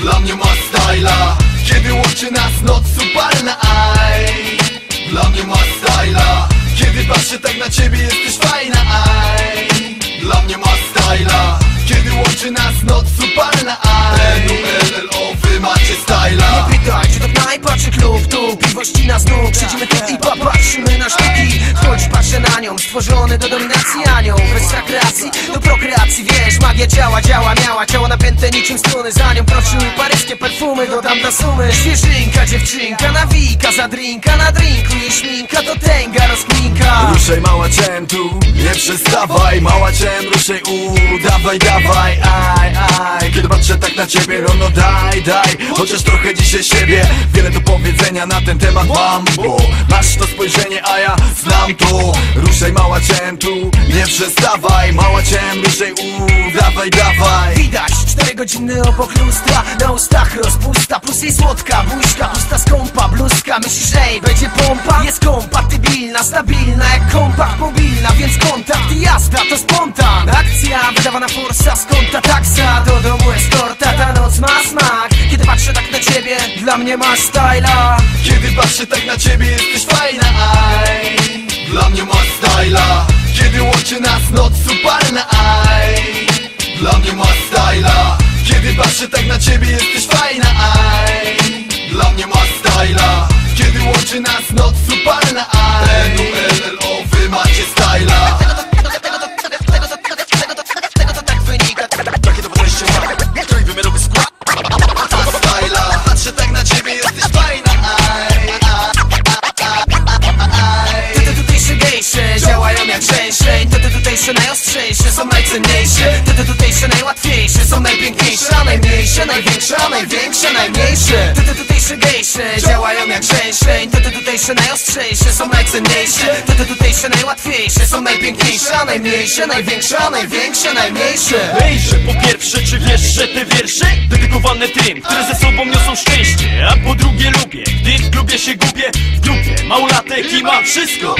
Dla mnie ma styla Kiedy łączy nas noc upalna, patrzę tak na ciebie jesteś fajna, aj. Dla mnie ma styla. Kiedy łączy nas noc upalna, aj. N-U-L-L-O, wy macie styla. Nie pytaj, czy to knajpa, czy klub Tu piwości na znów Siedzimy tu i popatrzymy na sztuki. Wchodzi, patrzę na nią Stworzony do dominacji anioł. Bez rekreacji do prokreacji Wiesz, magia działa, działa, miała Ciało napięte niczym struny. Za nią kroczyły paryskie perfumy Dodam do sumy. Świeżynka, dziewczynka Nawika za drinka Na drinku jej śminka To tęga rozkminka Ruszaj mała cię tu, nie przestawaj. Mała cię ruszaj, u, dawaj, dawaj Aj, aj, kiedy patrzę tak na ciebie No no daj, daj, chociaż trochę dzisiaj siebie. Wiele do powiedzenia na ten temat mam Bo masz to spojrzenie, a ja znam to. Ruszaj mała cię tu, nie przestawaj. Mała cię ruszaj, u, dawaj, dawaj. Widać czterogodzinny obok lustra. Na ustach rozpusta Plus jej słodka buźka Pusta skąpa bluzka. Myślisz, jej będzie pompa? Jest kompatybilna, stabilna jak kompakt mobilna Więc kontakt i jazda to spontan. Akcja wydawana forsa Skąd ta taksa? Do domu eskorta Ta noc ma smak. Kiedy patrzę tak na ciebie Dla mnie masz styla. Kiedy patrzę tak na ciebie jesteś fajna, aj. Dla mnie ma styla. Kiedy łączy nas noc upalna, aj. Dla mnie ma styla Kiedy patrzę tak na ciebie jesteś fajna, aj. Dla mnie ma styla. Kiedy łączy nas noc upalna, tutejsze najostrzejsze są najcenniejsze. Te te tutejsze najłatwiejsze są najpiękniejsze A najmniejsze, największe, a największe, najmniejsze. Te te tutejsze gejsze działają jak żeńszeń Te te tutejsze najostrzejsze są najcenniejsze. Te te tutejsze najłatwiejsze są najpiękniejsze A najmniejsze, największe, a największe, najmniejsze. Ejże, po pierwsze, czy wiesz, że te wiersze? Dedykowane tym, które ze sobą niosą szczęście. A po drugie lubię, gdy w klubie się gubię W małolatek i mam wszystko.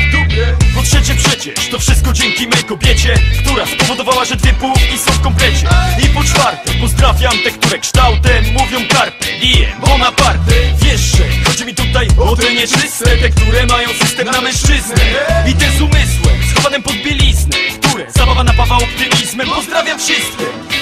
Po trzecie przecież, to wszystko dzięki mej kobiecie Która spowodowała, że dwie półki są w komplecie. I po czwarte, pozdrawiam te, które kształtem mówią carpe diem Bonaparte Wiesz, że chodzi mi tutaj o te nieczyste Te, które mają system na mężczyznę. I te z umysłem, schowanym pod bieliznę Które zabawa napawa optymizmem. Pozdrawiam wszystkich